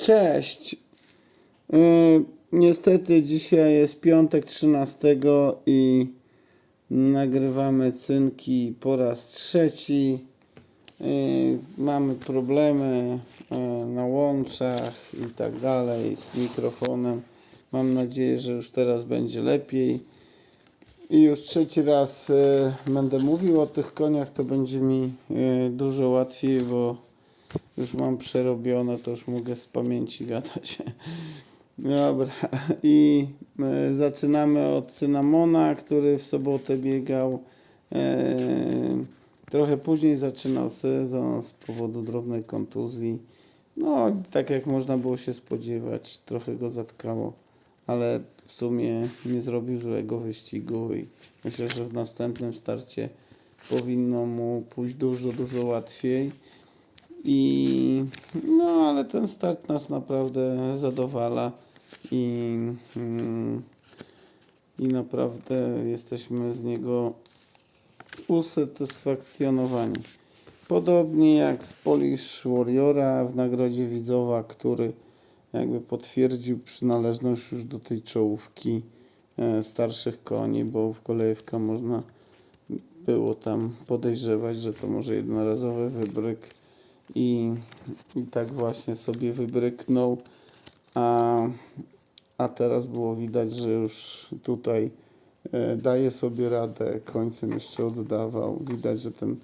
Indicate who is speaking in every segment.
Speaker 1: Cześć. Yy, niestety dzisiaj jest piątek 13 i nagrywamy cynki po raz trzeci. Yy, mamy problemy yy, na łączach i tak dalej z mikrofonem. Mam nadzieję, że już teraz będzie lepiej. I już trzeci raz e, będę mówił o tych koniach, to będzie mi e, dużo łatwiej, bo już mam przerobione, to już mogę z pamięci gadać. Dobra, i e, zaczynamy od cynamona, który w sobotę biegał. E, trochę później zaczynał sezon z powodu drobnej kontuzji. No, tak jak można było się spodziewać, trochę go zatkało, ale w sumie nie zrobił złego wyścigu i myślę, że w następnym starcie powinno mu pójść dużo, dużo łatwiej. I no, ale ten start nas naprawdę zadowala i, mm, i naprawdę jesteśmy z niego usatysfakcjonowani. Podobnie jak z Polish Warriora w nagrodzie Widzowa, który jakby potwierdził przynależność już do tej czołówki e, starszych koni, bo w kolejewka można było tam podejrzewać, że to może jednorazowy wybryk i, i tak właśnie sobie wybryknął, a, a teraz było widać, że już tutaj e, daje sobie radę, końcem jeszcze oddawał. Widać, że ten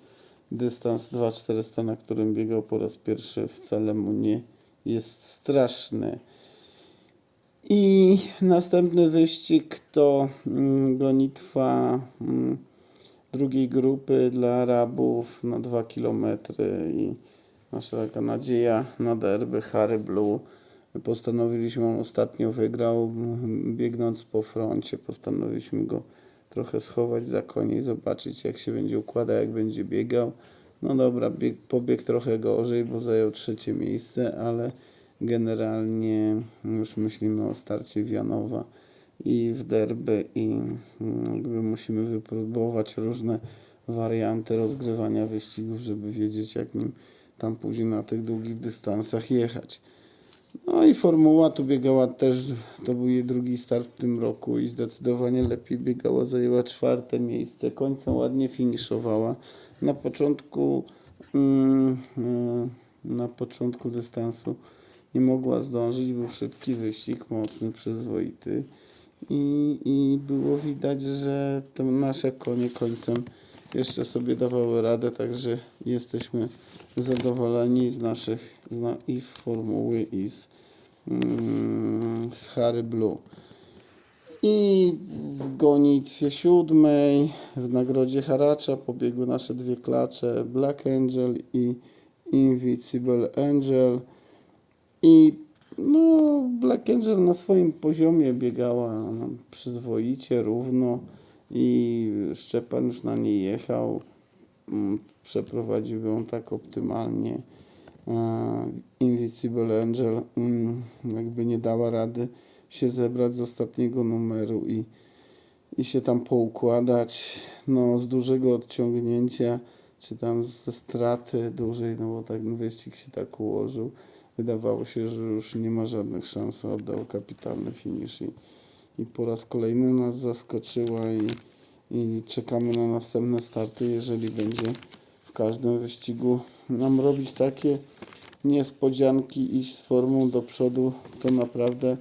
Speaker 1: dystans 2400, na którym biegał po raz pierwszy, wcale mu nie jest straszny. I następny wyścig to mm, gonitwa mm, drugiej grupy dla Arabów na 2 km i nasza taka nadzieja na derby Harry Blue. Postanowiliśmy, on ostatnio wygrał, biegnąc po froncie, postanowiliśmy go trochę schować za konie i zobaczyć jak się będzie układał, jak będzie biegał. No dobra, bieg, pobiegł trochę gorzej, bo zajął trzecie miejsce, ale generalnie już myślimy o starcie Wianowa i w derby i mm, jakby musimy wypróbować różne warianty rozgrywania wyścigów, żeby wiedzieć jak nim tam później na tych długich dystansach jechać. No i formuła tu biegała też, to był jej drugi start w tym roku i zdecydowanie lepiej biegała, zajęła czwarte miejsce, końcem ładnie finiszowała. Na początku mm, mm, na początku dystansu nie mogła zdążyć, był szybki wyścig, mocny, przyzwoity i, i było widać, że nasze konie końcem jeszcze sobie dawały radę, także jesteśmy zadowoleni z naszych z i formuły i z, mm, z Harry Blue. I w gonitwie siódmej w nagrodzie Haracza pobiegły nasze dwie klacze Black Angel i Invisible Angel. I no, Black Angel na swoim poziomie biegała przyzwoicie, równo i Szczepan już na niej jechał. Mm, Przeprowadził ją tak optymalnie. E, Invisible Angel mm, jakby nie dała rady się zebrać z ostatniego numeru i, i się tam poukładać. No, z dużego odciągnięcia, czy tam ze straty dużej, no bo tak wyścig się tak ułożył. Wydawało się, że już nie ma żadnych szans, oddał kapitalny finish i, i po raz kolejny nas zaskoczyła i, i czekamy na następne starty, jeżeli będzie w każdym wyścigu nam robić takie niespodzianki, iść z formą do przodu, to naprawdę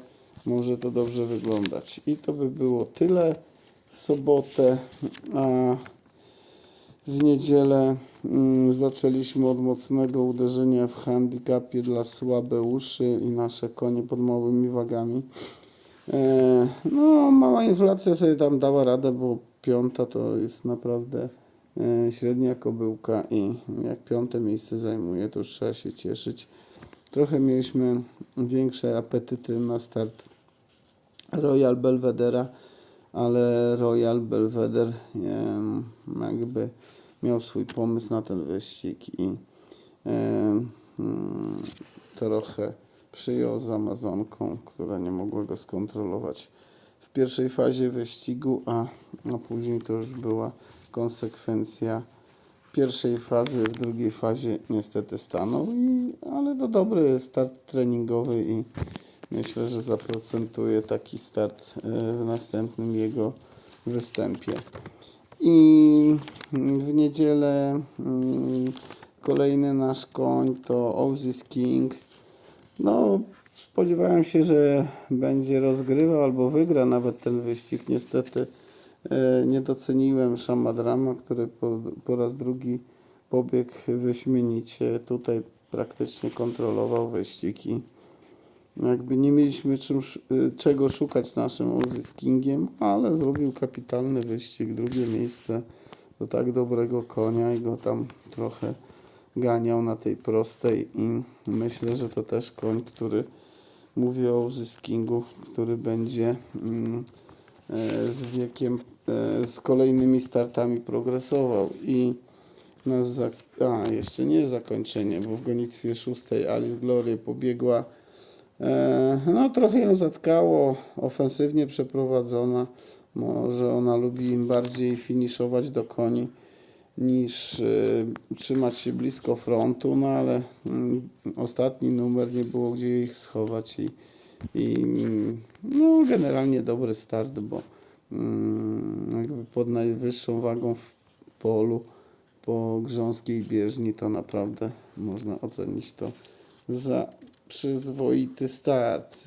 Speaker 1: może to dobrze wyglądać. I to by było tyle w sobotę, a w niedzielę mm, zaczęliśmy od mocnego uderzenia w handicapie dla słabe uszy i nasze konie pod małymi wagami. E, no, mała inflacja sobie tam dała radę, bo piąta to jest naprawdę e, średnia kobyłka i jak piąte miejsce zajmuje, to już trzeba się cieszyć. Trochę mieliśmy większe apetyty na start Royal Belvedera, ale Royal Belvedere em, jakby miał swój pomysł na ten wyścig i em, mm, trochę przyjął z Amazonką, która nie mogła go skontrolować w pierwszej fazie wyścigu, a, a później to już była konsekwencja pierwszej fazy, w drugiej fazie niestety stanął, i, ale to dobry start treningowy i myślę, że zaprocentuje taki start e, w następnym jego występie. I w niedzielę mm, kolejny nasz koń to Ozis King. No, spodziewałem się, że będzie rozgrywał albo wygra nawet ten wyścig. Niestety e, nie doceniłem Shamadrama, który po, po raz drugi pobiegł wyśmienicie. Tutaj praktycznie kontrolował wyścig i jakby nie mieliśmy czym, y, czego szukać naszym Ozis Kingiem, ale zrobił kapitalny wyścig, drugie miejsce do tak dobrego konia i go tam trochę ganiał na tej prostej i myślę, że to też koń, który mówię o Ozis Kingu, który będzie mm, e, z wiekiem, e, z kolejnymi startami progresował i na zak- a, jeszcze nie zakończenie, bo w gonitwie szóstej Alice Glory pobiegła E, No, trochę ją zatkało, ofensywnie przeprowadzona. Może ona lubi bardziej finiszować do koni niż e, trzymać się blisko frontu, no ale mm, ostatni numer nie było gdzie ich schować i, i no, generalnie dobry start, bo mm, jakby pod najwyższą wagą w polu po grząskiej bieżni to naprawdę można ocenić to za przyzwoity start.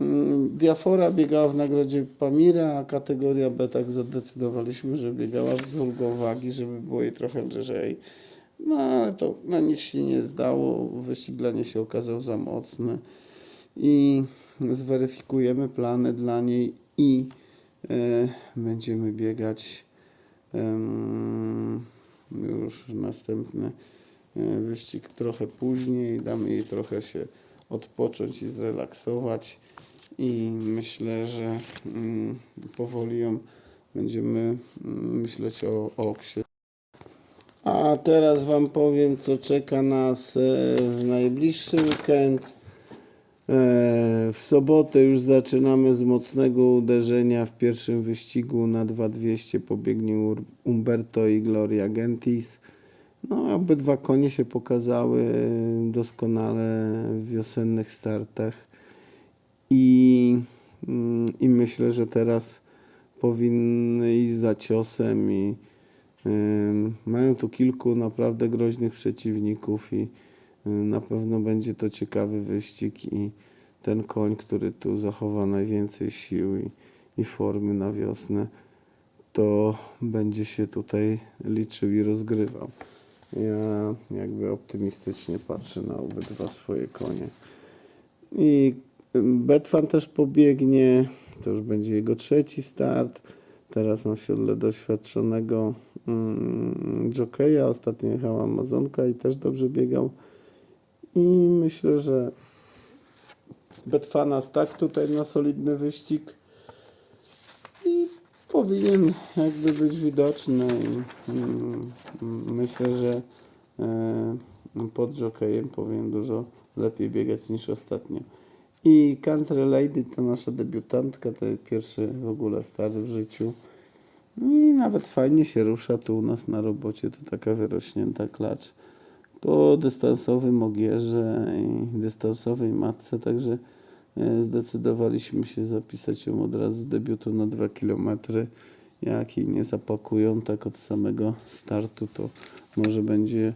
Speaker 1: E, mm, Diafora biegała w nagrodzie Pamira, a kategoria B tak zadecydowaliśmy, że biegała z ulgą wagi, żeby było jej trochę lżej. No ale to na nic się nie zdało, wyścig dla niej się okazał za mocny i zweryfikujemy plany dla niej i e, będziemy biegać em, już następny e, wyścig trochę później, damy jej trochę się odpocząć i zrelaksować i myślę, że mm, powoli ją będziemy mm, myśleć o oksie. A teraz Wam powiem, co czeka nas e, w najbliższy weekend. E, W sobotę już zaczynamy z mocnego uderzenia w pierwszym wyścigu na 2200 pobiegnie Umberto i Gloria Gentis. No, obydwa konie się pokazały doskonale w wiosennych startach i, mm, i myślę, że teraz powinny iść za ciosem i ym, mają tu kilku naprawdę groźnych przeciwników i y, na pewno będzie to ciekawy wyścig i ten koń, który tu zachowa najwięcej sił i, i formy na wiosnę, to będzie się tutaj liczył i rozgrywał. Ja jakby optymistycznie patrzę na obydwa swoje konie. I Betfan też pobiegnie, to już będzie jego trzeci start. Teraz ma w siodle doświadczonego mm, jokeja, ostatnio jechała Amazonka i też dobrze biegał. I myślę, że Betfana stać tutaj na solidny wyścig i powinien jakby być widoczny. I, mm, myślę, że e, pod jokejem powinien dużo lepiej biegać niż ostatnio. I Country Lady to nasza debiutantka, to pierwszy w ogóle start w życiu. No I nawet fajnie się rusza tu u nas na robocie, to taka wyrośnięta klacz. Po dystansowym ogierze i dystansowej matce, także zdecydowaliśmy się zapisać ją od razu debiutu na 2 km. Jak jej nie zapakują tak od samego startu, to może będzie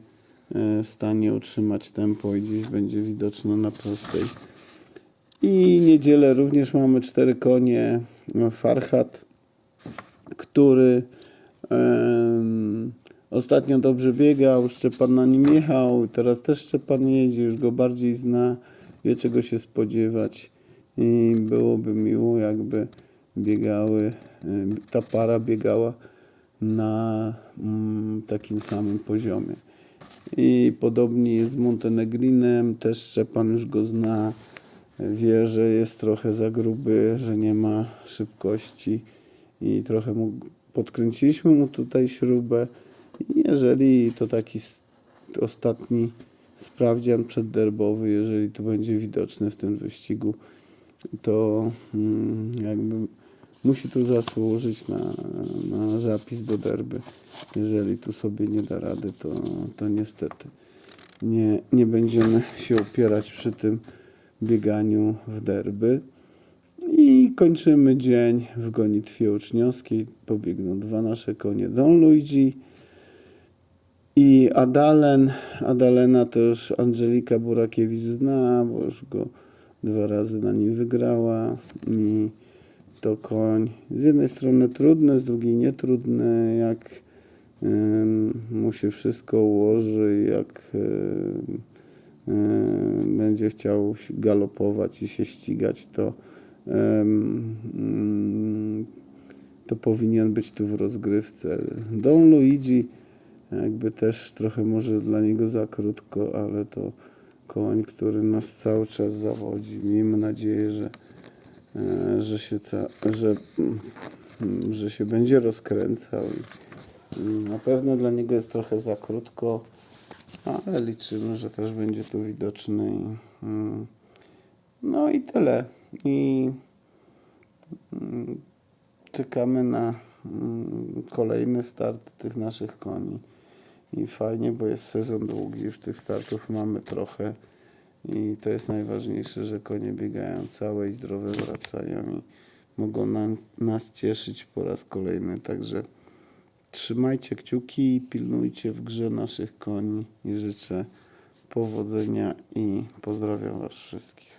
Speaker 1: e, w stanie utrzymać tempo i gdzieś będzie widoczna na prostej. I niedzielę również mamy cztery konie. Farhat, który em, ostatnio dobrze biegał, Szczepan na nim jechał, teraz też Szczepan jedzie, już go bardziej zna, wie czego się spodziewać i byłoby miło jakby biegały, em, ta para biegała na mm, takim samym poziomie. I podobnie jest z Montenegrinem, też Szczepan już go zna, wie, że jest trochę za gruby, że nie ma szybkości i trochę mu podkręciliśmy mu tutaj śrubę. Jeżeli to taki ostatni sprawdzian przedderbowy, jeżeli to będzie widoczne w tym wyścigu, to mm, jakby musi tu zasłużyć na, na zapis do derby. Jeżeli tu sobie nie da rady, to, to niestety nie, nie będziemy się opierać przy tym bieganiu w derby. I kończymy dzień w gonitwie uczniowskiej. Pobiegną dwa nasze konie Don Luigi i Adalen. Adalena to już Angelika Burakiewicz zna, bo już go dwa razy na nim wygrała. I to koń z jednej strony trudny, z drugiej nietrudny. Jak mu się wszystko ułoży, jak będzie chciał galopować i się ścigać, to mm, to powinien być tu w rozgrywce. Don Luigi jakby też trochę może dla niego za krótko, ale to koń, który nas cały czas zawodzi. Miejmy nadzieję, że, e, że, się, że, mm, że się będzie rozkręcał. I na pewno dla niego jest trochę za krótko, ale liczymy, że też będzie tu widoczny. Mm, no i tyle. I mm, czekamy na mm, kolejny start tych naszych koni. I fajnie, bo jest sezon długi, już tych startów mamy trochę. I to jest najważniejsze, że konie biegają całe i zdrowe wracają i mogą nas cieszyć po raz kolejny. Także trzymajcie kciuki i pilnujcie w grze naszych koni i życzę powodzenia i pozdrawiam Was wszystkich.